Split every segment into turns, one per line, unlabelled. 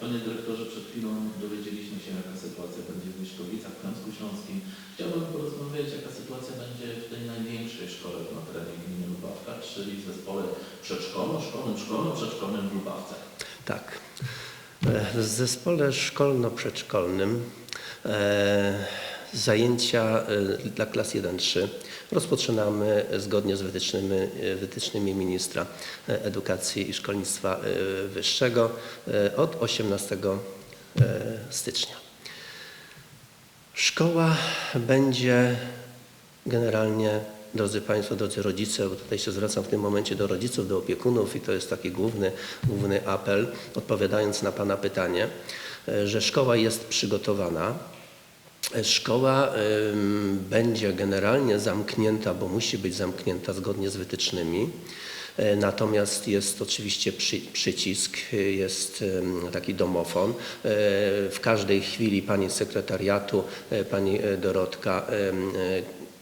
Panie dyrektorze, przed chwilą dowiedzieliśmy się, jaka sytuacja będzie w Mieszkowicach, w Kęsku Śląskim. Chciałbym porozmawiać, jaka sytuacja będzie w tej największej szkole na terenie gminy Lubawka, czyli w zespole przedszkolno-szkolnym, szkolno-przedszkolnym w Lubawce.
Tak. E, W zespole szkolno-przedszkolnym e, zajęcia e, dla klas 1-3 rozpoczynamy zgodnie z wytycznymi, e, wytycznymi ministra e, edukacji i szkolnictwa wyższego od 18 e, stycznia. Szkoła będzie generalnie, drodzy Państwo, drodzy rodzice, bo tutaj się zwracam w tym momencie do rodziców, do opiekunów i to jest taki główny, główny apel, odpowiadając na Pana pytanie, że szkoła jest przygotowana. Szkoła będzie generalnie zamknięta, bo musi być zamknięta zgodnie z wytycznymi. E, Natomiast jest oczywiście przy, przycisk, e, jest taki domofon. E, W każdej chwili pani sekretariatu, pani Dorotka,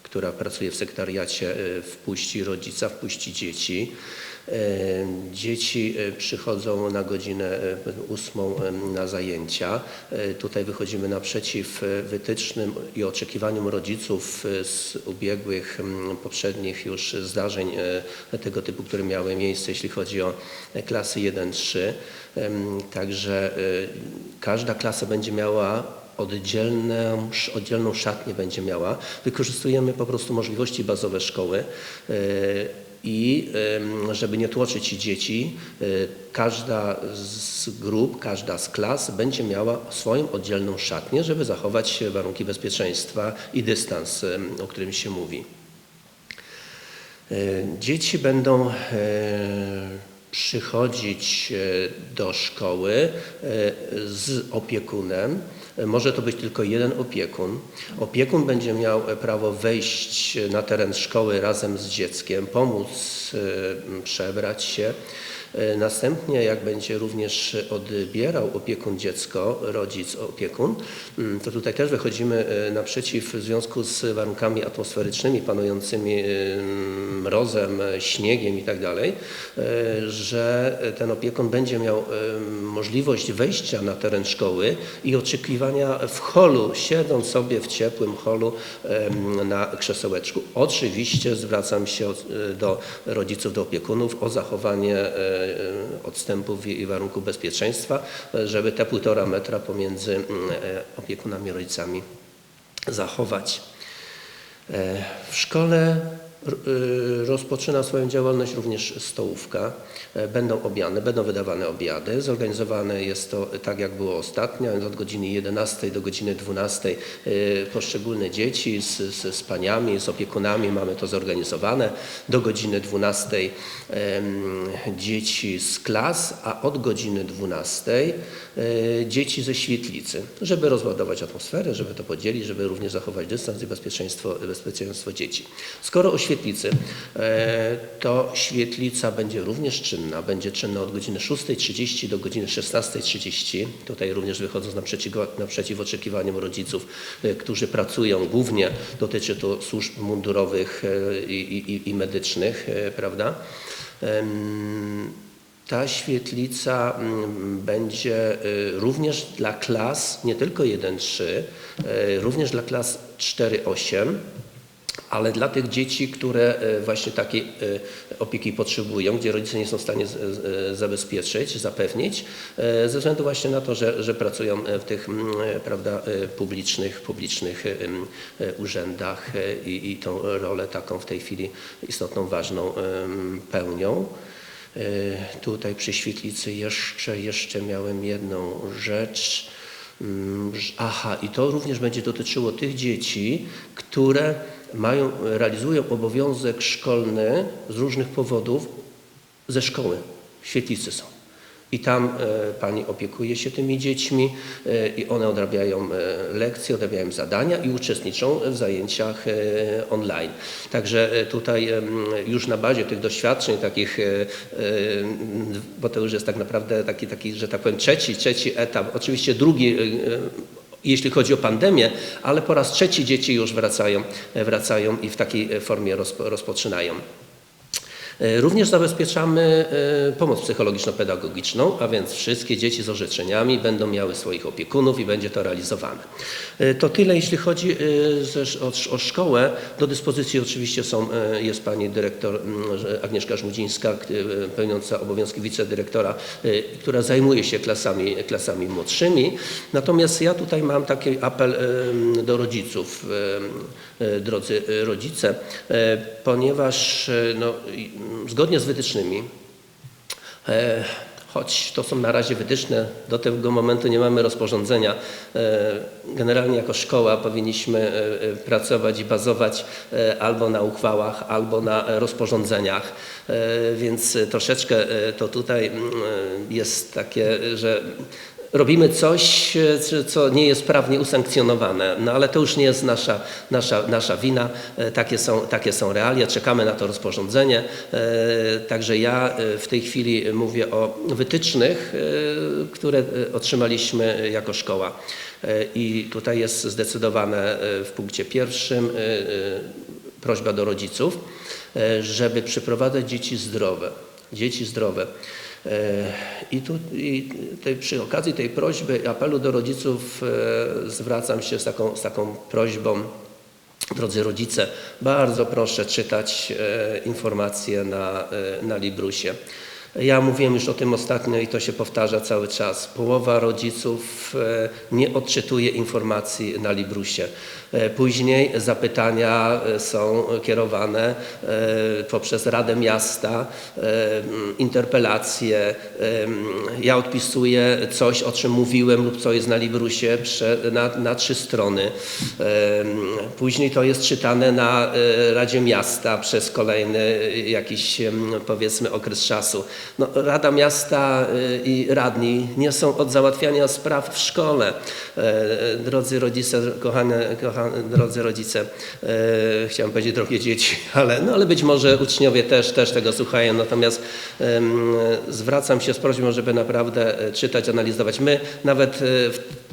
która pracuje w sekretariacie, wpuści rodzica, wpuści dzieci. E, Dzieci e, przychodzą na godzinę e, ósmą na zajęcia. Tutaj wychodzimy naprzeciw wytycznym i oczekiwaniom rodziców z ubiegłych, poprzednich już zdarzeń tego typu, które miały miejsce, jeśli chodzi o klasy 1-3. Em, Także każda klasa będzie miała oddzielną, oddzielną szatnię będzie miała. Wykorzystujemy po prostu możliwości bazowe szkoły i żeby nie tłoczyć dzieci, e, każda z grup, każda z klas będzie miała swoją oddzielną szatnię, żeby zachować warunki bezpieczeństwa i dystans, o którym się mówi. E, Dzieci będą e, przychodzić do szkoły z opiekunem. E, Może to być tylko jeden opiekun. Opiekun będzie miał e, prawo wejść na teren szkoły razem z dzieckiem, pomóc e, przebrać się. E, Następnie, jak będzie również odbierał opiekun dziecko, rodzic opiekun, mm, to tutaj też wychodzimy e, naprzeciw w związku z warunkami atmosferycznymi panującymi e, mrozem, śniegiem i tak że ten opiekun będzie miał możliwość wejścia na teren szkoły i oczekiwania w holu, siedząc sobie w ciepłym holu na krzesełeczku. Oczywiście zwracam się do rodziców, do opiekunów o zachowanie odstępów i warunków bezpieczeństwa, e, żeby te półtora metra pomiędzy mm, e, opiekunami rodzicami zachować. E, W szkole rozpoczyna swoją działalność również stołówka. E, Będą obiady, będą wydawane obiady. Zorganizowane jest to tak, jak było ostatnio, od godziny 11 do godziny 12 y, poszczególne dzieci z, z, z paniami, z opiekunami mamy to zorganizowane. Do godziny 12 em, dzieci z klas, a od godziny 12 e, dzieci ze świetlicy, żeby rozładować atmosferę, żeby to podzielić, żeby również zachować dystans i bezpieczeństwo, bezpieczeństwo dzieci. Skoro o świetlicy, e, to świetlica będzie również czynna. Będzie czynna od godziny 6.30 do godziny 16.30. Tutaj również wychodząc naprzeciw, naprzeciw oczekiwaniom rodziców, e, którzy pracują głównie, dotyczy to służb mundurowych e, i, i, i medycznych, prawda? Ta świetlica mm, będzie również dla klas, nie tylko 1-3, y, również dla klas 4-8, ale dla tych dzieci, które y, właśnie takiej y, opieki potrzebują, gdzie rodzice nie są w stanie z- zabezpieczyć, zapewnić, ze względu właśnie na to, że, że pracują w tych prawda, publicznych, publicznych urzędach i, i tą rolę taką w tej chwili istotną, ważną pełnią. E, Tutaj przy świetlicy jeszcze, jeszcze miałem jedną rzecz. Aha, i to również będzie dotyczyło tych dzieci, które mają, realizują obowiązek szkolny z różnych powodów ze szkoły. Świetlicy są. I tam e, pani opiekuje się tymi dziećmi e, i one odrabiają e, lekcje, odrabiają zadania i uczestniczą w zajęciach online. Także tutaj już na bazie tych doświadczeń takich, bo to już jest tak naprawdę taki, taki że tak powiem, trzeci, trzeci etap, oczywiście drugi jeśli chodzi o pandemię, ale po raz trzeci dzieci już wracają, wracają i w takiej formie rozpo, rozpoczynają. E, Również zabezpieczamy e, pomoc psychologiczno-pedagogiczną, a więc wszystkie dzieci z orzeczeniami będą miały swoich opiekunów i będzie to realizowane. E, To tyle, jeśli chodzi o, szkołę. Do dyspozycji oczywiście są, jest pani dyrektor Agnieszka Żmudzińska, pełniąca obowiązki wicedyrektora, która zajmuje się klasami, klasami młodszymi. Natomiast ja tutaj mam taki apel do rodziców, drodzy rodzice, ponieważ no, zgodnie z wytycznymi E, Choć to są na razie wytyczne, do tego momentu nie mamy rozporządzenia. E, Generalnie jako szkoła powinniśmy e, pracować i bazować albo na uchwałach, albo na rozporządzeniach. Więc troszeczkę to tutaj mm, jest takie, że robimy coś, e, co- nie jest prawnie usankcjonowane, no ale to już nie jest nasza, nasza, nasza wina. E, Takie są, takie są realia, czekamy na to rozporządzenie. E, Także ja w tej chwili mówię o wytycznych, które otrzymaliśmy jako szkoła. I tutaj jest zdecydowane w punkcie pierwszym prośba do rodziców, żeby przyprowadzać dzieci zdrowe. Dzieci zdrowe. E, I, tu, i tej, przy okazji tej prośby apelu do rodziców e, zwracam się z taką, z taką prośbą. Drodzy rodzice, bardzo proszę czytać e, informacje na, na Librusie. Ja mówiłem już o tym ostatnio i to się powtarza cały czas. Połowa rodziców nie odczytuje informacji na Librusie. E, Później zapytania e, są kierowane e, poprzez Radę Miasta, interpelacje. Ja odpisuję coś, o czym mówiłem lub co jest na Librusie na, na trzy strony. Później to jest czytane na Radzie Miasta przez kolejny jakiś powiedzmy okres czasu. No, Rada Miasta i radni nie są od załatwiania spraw w szkole. Drodzy rodzice, kochane, kochane drodzy rodzice, e, chciałem powiedzieć drogie dzieci, ale, no, ale być może uczniowie też, też tego słuchają. Natomiast zwracam się z prośbą, żeby naprawdę e, czytać, analizować. My nawet e,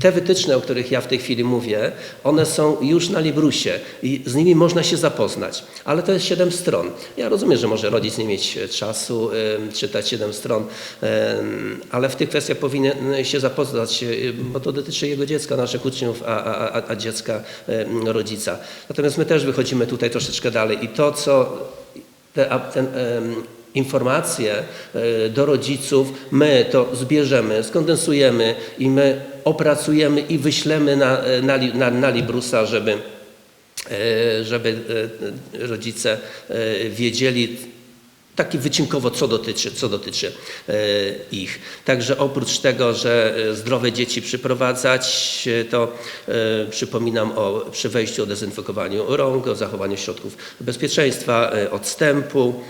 te wytyczne, o których ja w tej chwili mówię, one są już na Librusie i z nimi można się zapoznać. Ale to jest siedem stron. Ja rozumiem, że może rodzic nie mieć czasu czytać siedem stron, ale w tych kwestiach powinien się zapoznać, bo to dotyczy jego dziecka, naszych uczniów, a, a, a- dziecka rodzica. Natomiast my też wychodzimy tutaj troszeczkę dalej i to, co te, ten, informacje e, do rodziców, my to zbierzemy, skondensujemy i my opracujemy i wyślemy na, e, na, na, na Librusa, żeby, e, żeby rodzice wiedzieli taki wycinkowo, co dotyczy, co dotyczy e, ich. Także oprócz tego, że e, zdrowe dzieci przyprowadzać, e, to przypominam o przy wejściu o dezynfekowaniu rąk, o zachowaniu środków bezpieczeństwa, odstępu.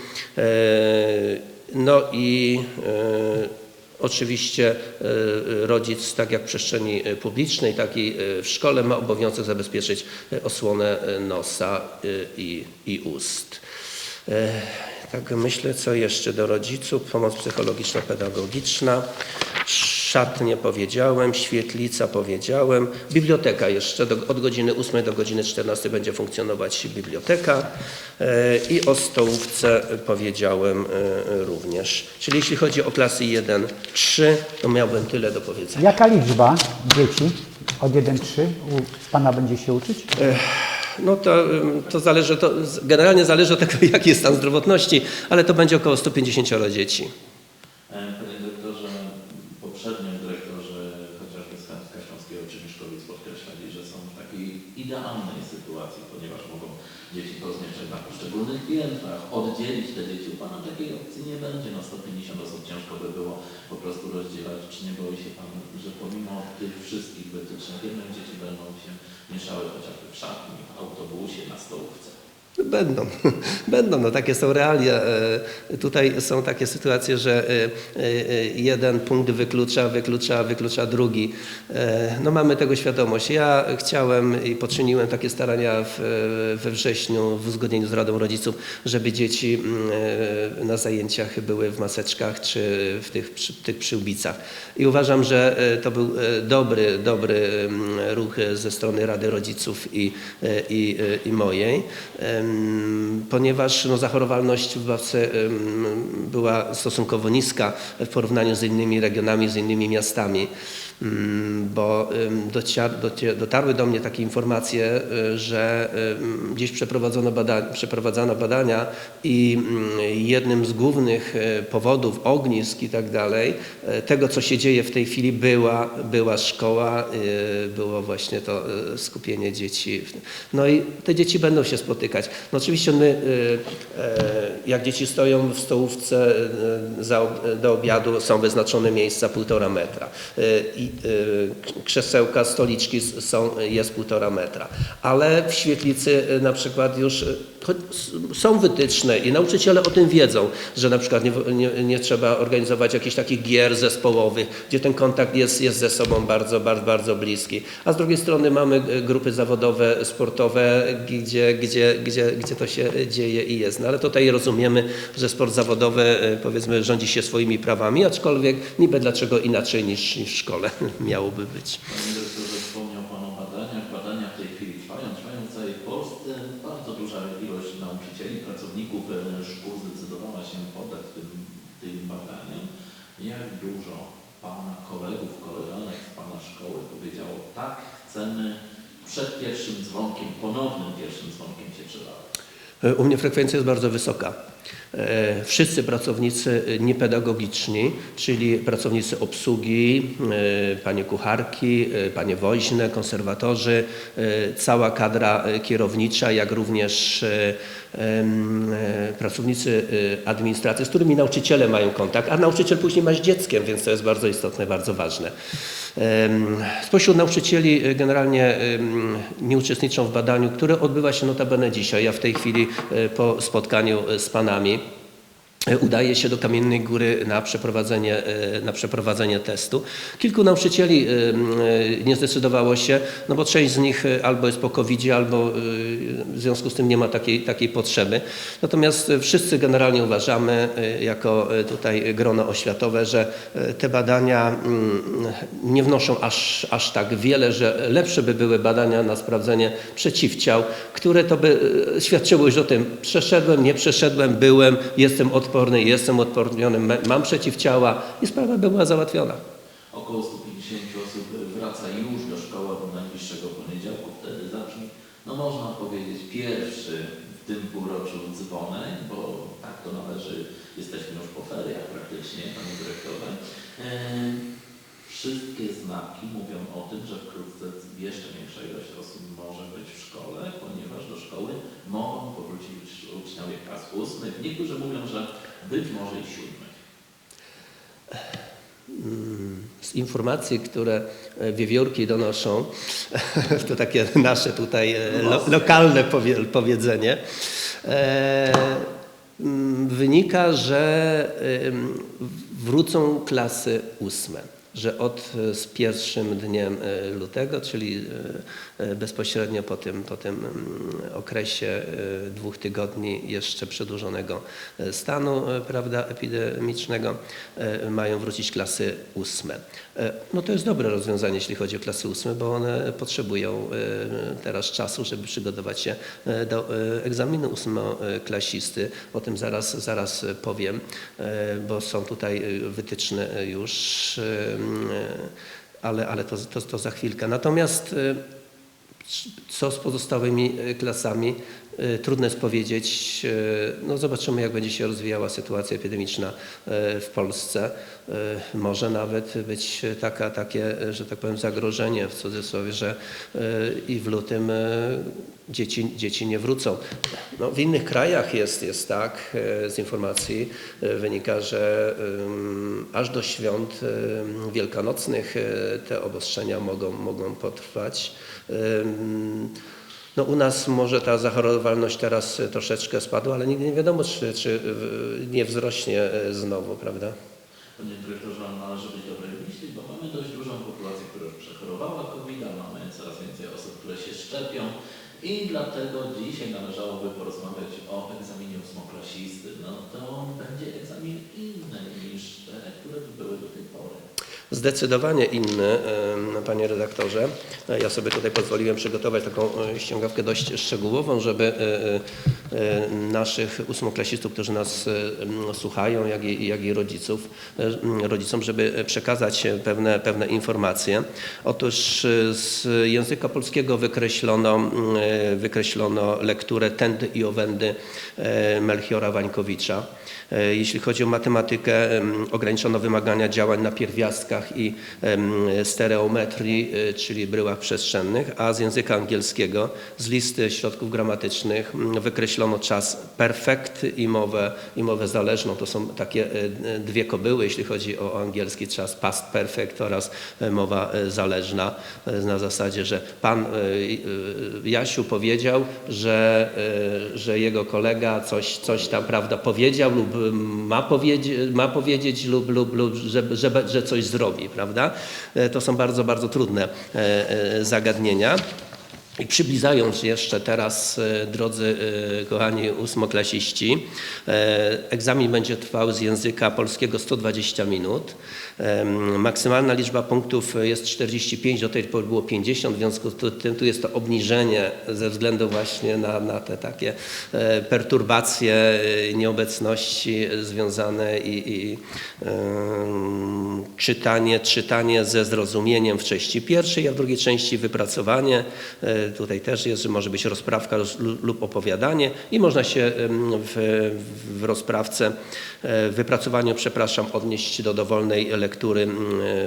No i Oczywiście rodzic, tak jak w przestrzeni publicznej, tak i w szkole ma obowiązek zabezpieczyć osłonę nosa i, i ust. Tak myślę, co jeszcze do rodziców, pomoc psychologiczno-pedagogiczna, szatnie powiedziałem, świetlica powiedziałem, biblioteka jeszcze, do, od godziny 8 do godziny 14 będzie funkcjonować biblioteka e, i o stołówce powiedziałem e, również. Czyli jeśli chodzi o klasy 1-3, to miałbym tyle do powiedzenia.
Jaka liczba dzieci od 1-3 u Pana będzie się uczyć?
No to, to zależy, to generalnie zależy od tego, jaki jest stan zdrowotności, ale to będzie około 150 dzieci.
Panie dyrektorze, poprzednim dyrektorzy chociażby z Śląskiego czy Mieszkowic podkreślali, że są w takiej idealnej sytuacji, ponieważ mogą dzieci rozmieszczać na poszczególnych piętrach, oddzielić te dzieci. U Pana takiej opcji nie będzie. Na 150 osób ciężko by było po prostu rozdzielać. Czy nie boi się Pan, że pomimo tych wszystkich wytycznych jednak dzieci będą się mieszały chociażby w szatni, autobusie, na stołówce?
Będą, będą, no takie są realia. E, Tutaj są takie sytuacje, że e, e, jeden punkt wyklucza, wyklucza, wyklucza drugi. No mamy tego świadomość. Ja chciałem i poczyniłem takie starania we wrześniu w uzgodnieniu z Radą Rodziców, żeby dzieci mm, na zajęciach były w maseczkach czy w tych, tych przyłbicach. I uważam, że to był dobry, dobry mm, ruch ze strony Rady Rodziców i, i, i mojej. Ponieważ no, zachorowalność w Bawce em, była stosunkowo niska w porównaniu z innymi regionami, z innymi miastami, bo docia- docie- dotarły do mnie takie informacje, y, że gdzieś przeprowadzono, bada- przeprowadzano badania i mm, jednym z głównych e, powodów ognisk i tak dalej, e, tego co się dzieje w tej chwili była, była szkoła, było właśnie to skupienie dzieci. No i te dzieci będą się spotykać. No oczywiście my, jak dzieci stoją w stołówce do obiadu, są wyznaczone miejsca półtora metra. I e, krzesełka, stoliczki są, jest półtora metra. Ale w świetlicy e, na przykład już s- są wytyczne i nauczyciele o tym wiedzą, że na przykład nie, nie, nie trzeba organizować jakichś takich gier zespołowych, gdzie ten kontakt jest, jest ze sobą bardzo, bardzo, bardzo bliski. A z drugiej strony mamy grupy zawodowe, sportowe, gdzie, gdzie, gdzie, gdzie to się dzieje i jest. No ale tutaj rozumiemy, że sport zawodowy powiedzmy rządzi się swoimi prawami, aczkolwiek niby dlaczego inaczej niż, niż w szkole miałoby być.
Panie dyrektorze, wspomniał Pan o badaniach. Badania w tej chwili trwają, trwają w całej Polsce. Bardzo duża ilość nauczycieli, pracowników e, szkół zdecydowała się poddać tym, tym badaniom. Jak dużo Pana kolegów, koleżanek z Pana szkoły powiedziało, tak, chcemy przed pierwszym dzwonkiem, ponownym pierwszym dzwonkiem się przelać.
E, U mnie frekwencja jest bardzo wysoka. E, Wszyscy pracownicy niepedagogiczni, czyli pracownicy obsługi, e, panie kucharki, e, panie woźne, konserwatorzy, e, cała kadra e, kierownicza, jak również e, e, pracownicy e, administracji, z którymi nauczyciele mają kontakt, a nauczyciel później ma z dzieckiem, więc to jest bardzo istotne, bardzo ważne. Spośród nauczycieli e, generalnie nie uczestniczą w badaniu, które odbywa się notabene dzisiaj. Ja w tej chwili e, po spotkaniu e, z panami udaje się do Kamiennej Góry na przeprowadzenie, e, na przeprowadzenie testu. Kilku nauczycieli e, e, nie zdecydowało się, no bo część z nich e, albo jest po covid albo e, w związku z tym nie ma takiej, takiej potrzeby. Natomiast e, wszyscy generalnie uważamy, e, jako e, tutaj grono oświatowe, że e, te badania mm, nie wnoszą aż, aż tak wiele, że lepsze by były badania na sprawdzenie przeciwciał, które to by e, świadczyły już o tym, przeszedłem, nie przeszedłem, byłem, jestem odporny, jestem odporniony, ma- mam przeciwciała i sprawa by była załatwiona.
Około 150 osób wraca już do szkoły od najbliższego poniedziałku. Wtedy zacznie, no można powiedzieć, pierwszy w tym półroczu dzwonek, bo tak to należy, jesteśmy już po feriach praktycznie, panie dyrektorze. Wszystkie znaki mówią o tym, że wkrótce jeszcze większa ilość osób może być w szkole, ponieważ do szkoły mogą powrócić uczniowie klas ósmych. Niektórzy mówią, że być może i siódmych.
Z informacji, które e, wiewiórki donoszą, to takie nasze tutaj e, lo, lokalne powie, powiedzenie, e, wynika, że wrócą klasy ósme, że od e, z pierwszym dniem e, lutego, czyli e, bezpośrednio po tym, po tym mm, okresie dwóch tygodni jeszcze przedłużonego stanu prawda, epidemicznego, mają wrócić klasy ósme. No to jest dobre rozwiązanie, jeśli chodzi o klasy ósme, bo one potrzebują teraz czasu, żeby przygotować się do egzaminu ósmoklasisty. O tym zaraz, zaraz powiem, bo są tutaj wytyczne już, ale, ale to, to, to za chwilkę. Natomiast e, co z pozostałymi e, klasami? E, Trudno jest powiedzieć. E, No zobaczymy, jak będzie się rozwijała sytuacja epidemiczna e, w Polsce. Może nawet być taka, takie, że tak powiem, zagrożenie w cudzysłowie, że i w lutym dzieci, dzieci nie wrócą. No, w innych krajach jest, jest tak, z informacji wynika, że aż do świąt wielkanocnych te obostrzenia mogą, mogą potrwać. No u nas może ta zachorowalność teraz e, troszeczkę spadła, ale nigdy nie wiadomo, czy, czy e, nie wzrośnie e, znowu, prawda?
Panie dyrektorze, należy być dobrej myśli, bo mamy dość dużą populację, która już przechorowała covid mamy coraz więcej osób, które się szczepią i dlatego dzisiaj należałoby porozmawiać o egzaminie ósmoklasisty. No to będzie egzamin inny niż te, które były do tej pory.
Zdecydowanie inny, panie redaktorze. E, Ja sobie tutaj pozwoliłem przygotować taką e, ściągawkę dość szczegółową, żeby e, naszych ósmoklasistów, którzy nas słuchają, jak i, jak i rodziców, rodzicom, żeby przekazać pewne, pewne informacje. Otóż z języka polskiego wykreślono, wykreślono lekturę Tędy i owędy Melchiora Wańkowicza. Jeśli chodzi o matematykę, em, ograniczono wymagania działań na pierwiastkach i stereometrii, e, czyli bryłach przestrzennych, a z języka angielskiego, z listy środków gramatycznych wykreślono czas perfekt i mowę, i mowę zależną. To są takie e, e, dwie kobyły, jeśli chodzi o angielski czas past perfect oraz mowa zależna na zasadzie, że pan Jasiu powiedział, że, że jego kolega coś, coś tam prawda powiedział lub ma, powiedzieć, ma powiedzieć lub, lub, lub że, że, że coś prawda? To są bardzo, bardzo trudne zagadnienia. I przybliżając jeszcze teraz, e, drodzy e, kochani ósmoklasiści, e, egzamin będzie trwał z języka polskiego 120 minut. Maksymalna liczba punktów jest 45, do tej pory było 50, w związku z tym tu jest to obniżenie ze względu właśnie na, na te takie perturbacje nieobecności związane i, i em, czytanie, czytanie ze zrozumieniem w części pierwszej, a w drugiej części wypracowanie. E, Tutaj też jest, że może być rozprawka lub- opowiadanie i można się w, w rozprawce, e, w wypracowaniu, przepraszam, odnieść do dowolnej lektury mm,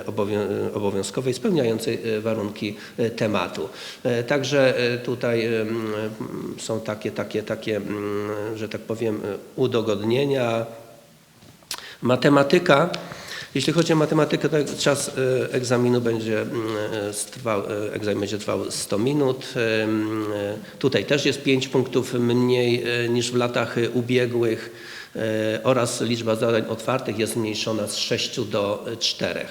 obowią- obowiązkowej spełniającej e, warunki e, tematu. E, Także e, tutaj są takie, takie, takie, mm, że tak powiem, e, udogodnienia, Matematyka. Jeśli chodzi o matematykę, to czas e, egzaminu będzie, mm, e, trwał, e, egzamin będzie trwał 100 minut. Tutaj też jest 5 punktów mniej niż w latach ubiegłych oraz liczba zadań otwartych jest zmniejszona z 6 do 4.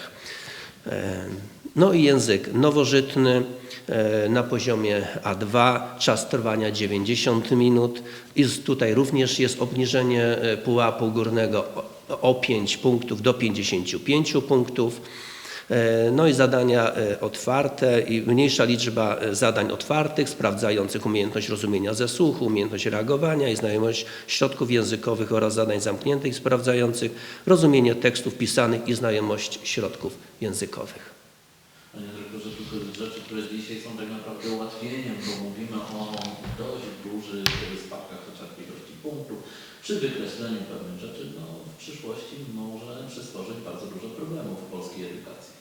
No i język nowożytny na poziomie A2, czas trwania 90 minut i tutaj również jest obniżenie pułapu górnego o- o 5 punktów do 55 punktów. E, No i zadania e, otwarte i mniejsza liczba e, zadań otwartych sprawdzających umiejętność rozumienia ze słuchu, umiejętność reagowania i znajomość środków językowych oraz zadań zamkniętych sprawdzających rozumienie tekstów pisanych i znajomość środków językowych.
Panie dyrektorze, tylko rzeczy, które dzisiaj są tak naprawdę ułatwieniem, bo mówimy o dość dużych spadkach chociażby ilości punktów. Przy wykreśleniu pewnych rzeczy no, w przyszłości może przysporzyć bardzo dużo problemów w polskiej edukacji.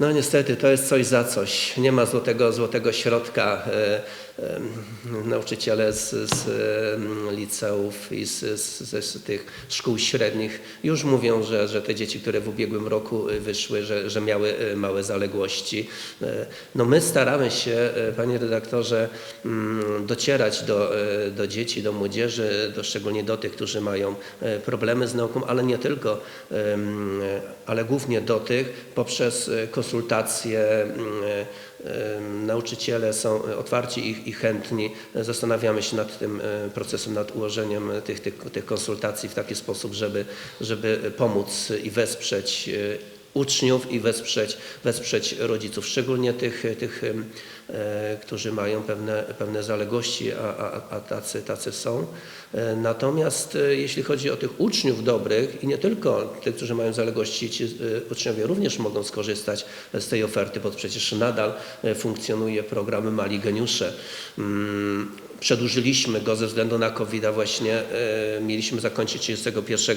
No niestety to jest coś za coś. Nie ma złotego, złotego środka. Nauczyciele z, z liceów i z, z, z, tych szkół średnich już mówią, że, że te dzieci, które w ubiegłym roku e, wyszły, że, że miały e, małe zaległości. E, No my staramy się, e, panie redaktorze, mm, docierać do, e, do dzieci, do młodzieży, do, szczególnie do tych, którzy mają problemy z nauką, ale nie tylko, ale głównie do tych poprzez konsultacje. Nauczyciele są otwarci i, i chętni. Zastanawiamy się nad tym e, procesem, nad ułożeniem tych, tych, tych konsultacji w taki sposób, żeby, żeby pomóc i wesprzeć e, uczniów i wesprzeć, wesprzeć rodziców, szczególnie tych, tych e, którzy mają pewne, pewne zaległości, a, a, a tacy, tacy są. E, Natomiast e, jeśli chodzi o tych uczniów dobrych i nie tylko tych, którzy mają zaległości, ci uczniowie również mogą skorzystać z tej oferty, bo przecież nadal funkcjonuje program Mali Geniusze. Przedłużyliśmy go ze względu na covid właśnie. e, Mieliśmy zakończyć 31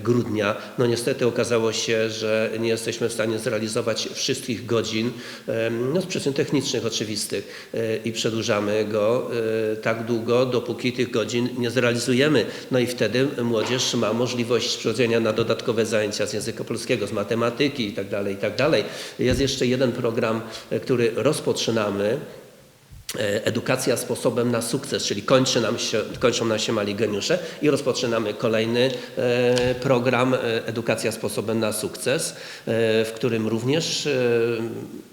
grudnia. No niestety okazało się, że nie jesteśmy w stanie zrealizować wszystkich godzin, e, no z przyczyn technicznych oczywistych e, i przedłużamy go e, tak długo, dopóki tych godzin nie zrealizujemy. No i wtedy młodzież ma możliwość przychodzenia na dodatkowe zajęcia z języka polskiego, z matematyki itd. itd. Jest jeszcze jeden program, e, który rozpoczynamy. E, Edukacja sposobem na sukces, czyli kończy nam się, kończą nam się mali geniusze i rozpoczynamy kolejny e, program e, Edukacja sposobem na sukces, w którym również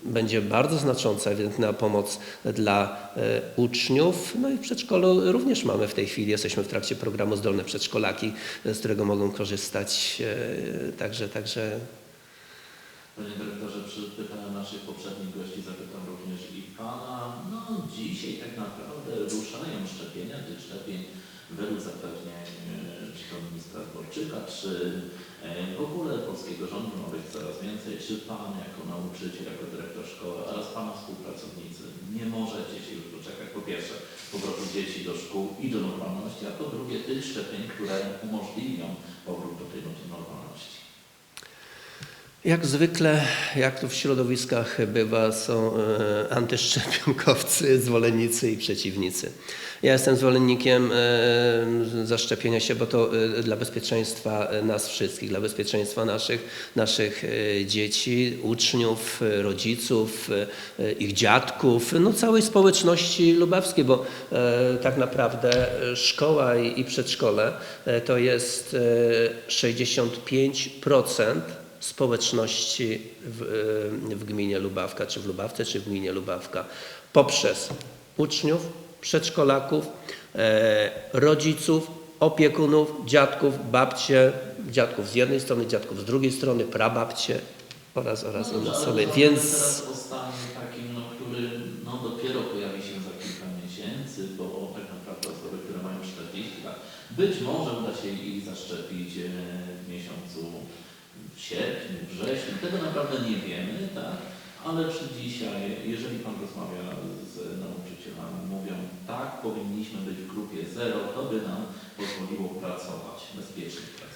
będzie bardzo znacząca ewidentna pomoc dla uczniów. No i w przedszkolu również mamy w tej chwili, jesteśmy w trakcie programu Zdolne Przedszkolaki, z którego mogą korzystać. Także, także
Panie dyrektorze, przy pytaniu naszych poprzednich gości zapytam również i Pana. No dzisiaj tak naprawdę ruszają szczepienia, tych szczepień według zapewnień e, czy to ministra Dworczyka, czy e, w ogóle polskiego rządu ma być coraz więcej. Czy Pan jako nauczyciel, jako dyrektor szkoły oraz Pana współpracownicy nie możecie się już doczekać po pierwsze powrotu dzieci do szkół i do normalności, a po drugie tych szczepień, które umożliwią powrót do tej normalności.
Jak zwykle, jak to w środowiskach bywa, są e, antyszczepionkowcy, zwolennicy i przeciwnicy. Ja jestem zwolennikiem e, zaszczepienia się, bo to e, dla bezpieczeństwa nas wszystkich, dla bezpieczeństwa naszych, naszych dzieci, uczniów, rodziców, ich dziadków, no całej społeczności lubawskiej, bo tak naprawdę szkoła i, przedszkole to jest e, 65% społeczności w, y, w gminie Lubawka, czy w Lubawce, czy w gminie Lubawka, poprzez uczniów, przedszkolaków, e, rodziców, opiekunów, dziadków, babcie, dziadków z jednej strony, dziadków z drugiej strony, prababcie oraz, oraz
No
inne osoby.
ale
Więc
takim, no, który no, dopiero pojawi się za kilka miesięcy, bo tak naprawdę osoby, które mają 40 lat, być może uda się ich zaszczepić e, w miesiącu sierpniu, wrześniu. Tego naprawdę nie wiemy, tak? Ale czy dzisiaj, jeżeli Pan rozmawia z nauczycielami, mówią tak, powinniśmy być w grupie zero, to by nam pozwoliło pracować, bezpiecznie pracować.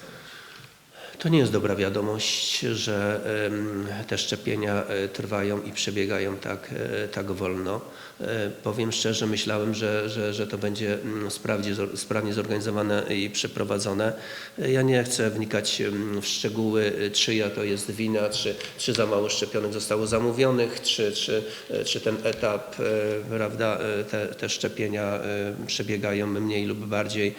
To nie jest dobra wiadomość, że te szczepienia e, trwają i przebiegają tak, e, tak wolno. E, Powiem szczerze, myślałem, że, że, że to będzie mm, sprawdzie, sprawnie zorganizowane i przeprowadzone. Ja nie chcę wnikać w szczegóły, czyja to jest wina, czy, czy za mało szczepionek zostało zamówionych, czy, czy, czy ten etap, prawda, te, te szczepienia przebiegają mniej lub bardziej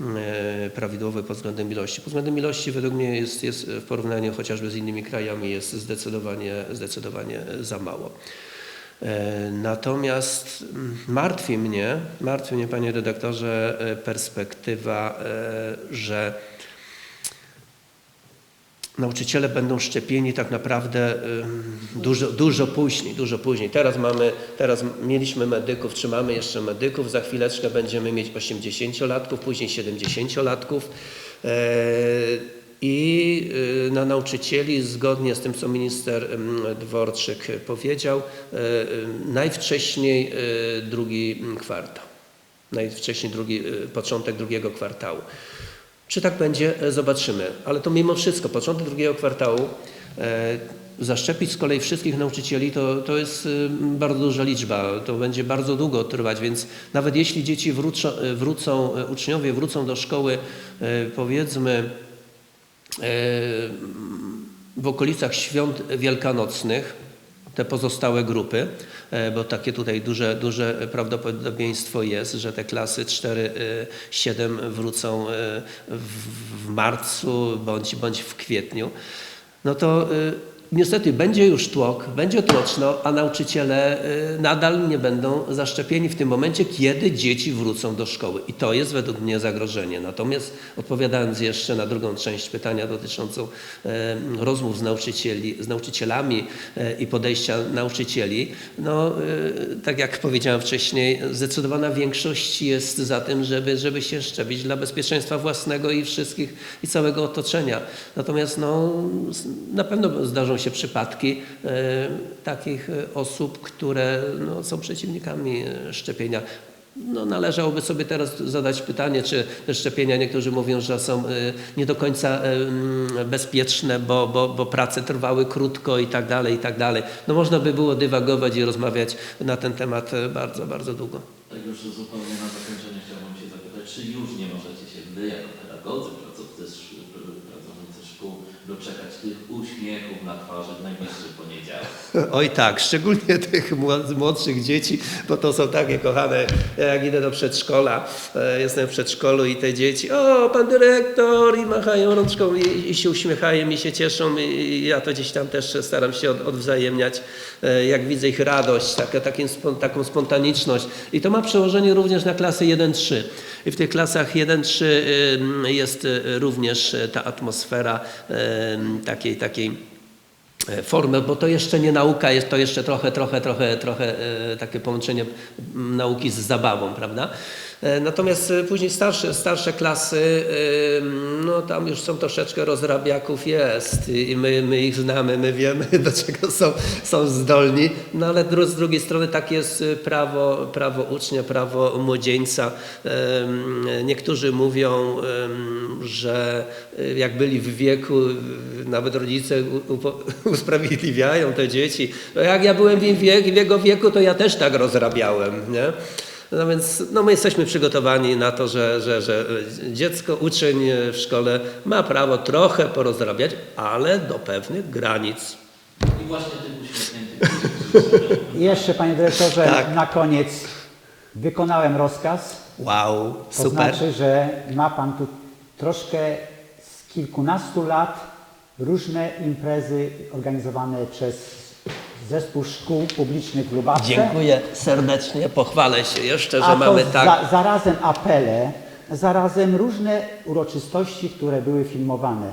e, prawidłowy pod względem ilości. Pod względem ilości według mnie jest, jest w porównaniu chociażby z innymi krajami jest zdecydowanie, zdecydowanie za mało. E, Natomiast mm, martwi mnie, martwi mnie panie redaktorze e, perspektywa, że nauczyciele będą szczepieni tak naprawdę dużo, dużo później, dużo później. Teraz mamy, teraz mieliśmy medyków, czy mamy jeszcze medyków, za chwileczkę będziemy mieć 80-latków, później 70-latków. E, I y, na nauczycieli, zgodnie z tym, co minister Dworczyk powiedział, e, najwcześniej drugi kwartał. Najwcześniej drugi, początek drugiego kwartału. Czy tak będzie, e, zobaczymy. Ale to mimo wszystko, początek drugiego kwartału, e, zaszczepić z kolei wszystkich nauczycieli, to, to jest y, bardzo duża liczba. To będzie bardzo długo trwać, więc nawet jeśli dzieci wrócą, e, wrócą e, uczniowie wrócą do szkoły, e, powiedzmy, e, w okolicach świąt wielkanocnych, te pozostałe grupy, e, bo takie tutaj duże, duże prawdopodobieństwo jest, że te klasy 4-7 wrócą e, w, marcu bądź, bądź w kwietniu, no to e, niestety będzie już tłok, będzie tłoczno, a nauczyciele e, nadal nie będą zaszczepieni w tym momencie, kiedy dzieci wrócą do szkoły. I to jest według mnie zagrożenie. Natomiast odpowiadając jeszcze na drugą część pytania dotyczącą e, rozmów z, nauczycieli, z nauczycielami e, i podejścia nauczycieli, no tak jak powiedziałem wcześniej, zdecydowana większość jest za tym, żeby, żeby się szczepić dla bezpieczeństwa własnego i wszystkich i całego otoczenia. Natomiast no, na pewno zdarzą się przypadki e, takich e, osób, które no, są przeciwnikami e, szczepienia. No, należałoby sobie teraz zadać pytanie, czy szczepienia, niektórzy mówią, że są nie do końca mm, bezpieczne, bo, bo, bo prace trwały krótko i tak dalej, i tak dalej. No można by było dywagować i rozmawiać na ten temat bardzo, bardzo długo.
Tak już zupełnie na zakończenie chciałbym się zapytać, czy już nie możecie się Wy jako pedagodzy, pracownicy szkół doczekać tych uśmiechów na twarzy w najbliższy poniedziałek?
Oj tak, szczególnie tych młod- młodszych dzieci, bo to są takie kochane, Ja jak idę do przedszkola, e, jestem w przedszkolu i te dzieci, o pan dyrektor! i machają rączką i, i się uśmiechają i się cieszą i, ja to gdzieś tam też staram się od, odwzajemniać, e, jak widzę ich radość, taką, spon- taką spontaniczność. I to ma przełożenie również na klasy 1-3 i w tych klasach 1-3 y, jest y, również ta atmosfera takiej, takiej e, formę, bo to jeszcze nie nauka, jest to jeszcze trochę, trochę, trochę, trochę e, takie połączenie m, nauki z zabawą, prawda? E, Natomiast e, później starsze, starsze klasy, no tam już są troszeczkę rozrabiaków jest i my, my ich znamy, my wiemy do czego są, są zdolni, no ale z drugiej strony tak jest e, prawo, prawo ucznia, prawo młodzieńca. Niektórzy mówią, że jak byli w wieku, nawet rodzice usprawiedliwiają te dzieci. No jak ja byłem w jego wieku, to ja też tak rozrabiałem, nie? No więc no my jesteśmy przygotowani na to, że, że, że dziecko, uczeń w szkole ma prawo trochę porozrabiać, ale do pewnych granic.
I właśnie tych uśmiechniętych.
I jeszcze panie dyrektorze,
Tak.
na koniec wykonałem rozkaz.
Wow,
To
super.
znaczy, że ma pan tu troszkę z kilkunastu lat różne imprezy organizowane przez Zespół Szkół Publicznych w Lubawce.
Dziękuję serdecznie, pochwalę się jeszcze, że
A
mamy tak.
za, zarazem apele, zarazem różne uroczystości, które były filmowane.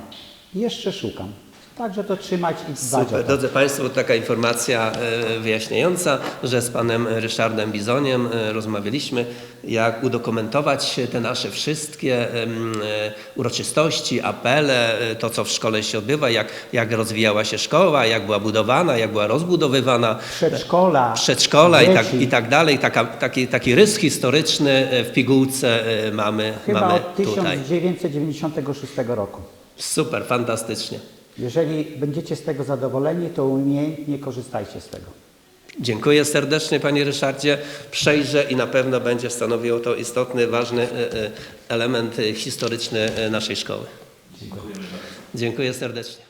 Jeszcze szukam. Także to trzymać i dbać
Super. Drodzy Państwo, taka informacja e, wyjaśniająca, że z panem Ryszardem Bizoniem e, rozmawialiśmy, jak udokumentować te nasze wszystkie e, uroczystości, apele, to co w szkole się odbywa, jak, jak rozwijała się szkoła, jak była budowana, jak była rozbudowywana
Przedszkola,
przedszkola i tak, i tak dalej. Taka, taki, taki rys historyczny w pigułce mamy,
Chyba
mamy
od
tutaj.
1996 roku.
Super, fantastycznie.
Jeżeli będziecie z tego zadowoleni, to umiejętnie korzystajcie z tego.
Dziękuję serdecznie Panie Ryszardzie. Przejrzę i na pewno będzie stanowiło to istotny, ważny e, e, element historyczny e, naszej szkoły. Dziękuję serdecznie.